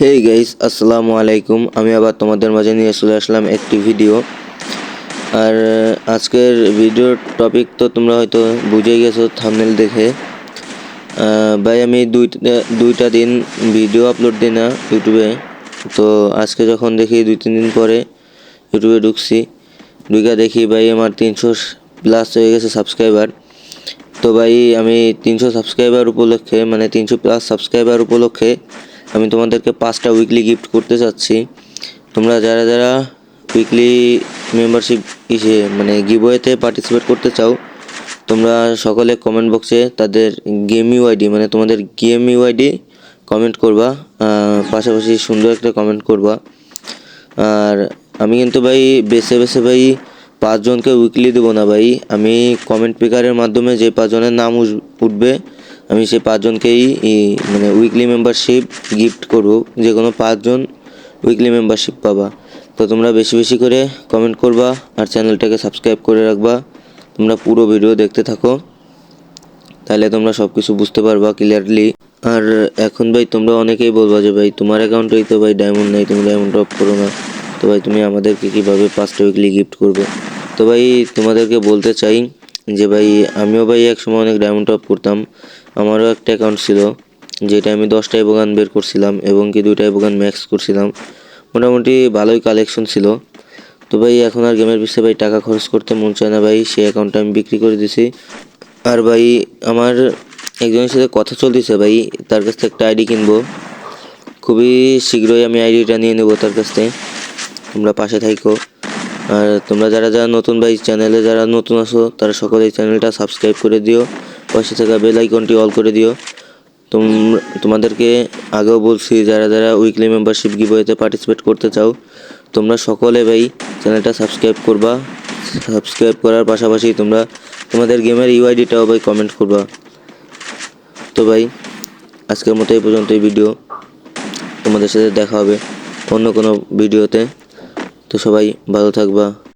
Hey guys আসসালামু আলাইকুম। আমি আবার তোমাদের মাঝে নিয়ে চলে আসলাম একটি ভিডিও আর আজকের ভিডিওর টপিক তো তোমরা হয়তো বুঝেই গেছো থাম্বনেল দেখে। ভাই, আমি দুইটা দুইটা দিন ভিডিও আপলোড দিই না ইউটিউবে তো আজকে যখন দেখি দুই, তিন দিন পরে ইউটিউবে ঢুকছি, ঢুকে দেখি ভাই আমার তিনশো প্লাস হয়ে গেছে সাবস্ক্রাইবার তো ভাই, আমি তিনশো সাবস্ক্রাইবার উপলক্ষে মানে তিনশো প্লাস সাবস্ক্রাইবার উপলক্ষে আমি তোমাদেরকে পাঁচটা উইকলি গিফট করতে চাচ্ছি। তোমরা যারা যারা উইকলি মেম্বারশিপ ইসে মানে গিভওয়েতে পার্টিসিপেট করতে চাও, তোমরা সকলে কমেন্ট বক্সে তাদের গেম ইউআইডি মানে তোমাদের গেম ইউআইডি কমেন্ট করবা পাশাপাশি সুন্দর একটা কমেন্ট করবা। আর আমি কিন্তু ভাই, বেছে বেছে ভাই পাঁচজনকে উইকলি দেবো না ভাই। আমি কমেন্ট পিকারের মাধ্যমে যে পাঁচজনের নাম উঠবে আমি সেই পাঁচজনকেই মানে উইকলি মেম্বারশিপ গিফট করব। যে কোনো পাঁচজন উইকলি মেম্বারশিপ পাবা। তো তোমরা বেশি বেশি করে কমেন্ট করবা আর চ্যানেলটাকে সাবস্ক্রাইব করে রাখবা। তোমরা পুরো ভিডিও দেখতে থাকো। তাহলে তোমরা সব কিছু বুঝতে পারবা ক্লিয়ারলি আর এখন ভাই তোমরা অনেকেই বলবা যে ভাই, তোমার অ্যাকাউন্টেই তো ভাই ডায়মন্ড নেই, তুমি ডায়মন্ড অফ করো না। তো ভাই তুমি আমাদেরকে কীভাবে পাঁচটা উইকলি গিফট করবে? তো ভাই তোমাদেরকে বলতে চাই যে ভাই, আমিও ভাই এক সময় অনেক ডায়মন্ড অফ করতাম। আমারও একটা অ্যাকাউন্ট ছিল, যেটা আমি দশটা বোগান বের করছিলাম এবং কি দুইটা বোগান ম্যাক্স করছিলাম। মোটামুটি ভালোই কালেকশন ছিল। তো ভাই, এখন আর গেমের পিছিয়ে ভাই টাকা খরচ করতে মন চায় না ভাই, সেই অ্যাকাউন্টটা আমি বিক্রি করে দিছি। আর ভাই, আমার একজনের সাথে কথা চলতেছে ভাই, তার কাছ থেকে একটা আইডি কিনবো। খুবই শীঘ্রই আমি আইডিটা নিয়ে নেব তার কাছ থেকে। তোমরা পাশে থাইকো। আর তোমরা যারা যারা নতুন ভাই চ্যানেলে যারা নতুন আছো, তারা সকলে এই চ্যানেলটা সাবস্ক্রাইব করে দিও। পাশে থাকা বেল আইকনটি অল করে দিও। তোমাদেরকে আগেও বলছি, যারা যারা উইকলি মেম্বারশিপ গিভওয়েতে পার্টিসিপেট করতে চাও, তোমরা সকলে ভাই চ্যানেলটা সাবস্ক্রাইব করবা। সাবস্ক্রাইব করার পাশাপাশি তোমরা তোমাদের গেমের ইউআইডিটাও ভাই কমেন্ট করবা। তো ভাই, আজকের মতো এই পর্যন্ত এই ভিডিও তোমাদের সাথে দেখা হবে অন্য কোনো ভিডিওতে তো সবাই ভালো থাকবা।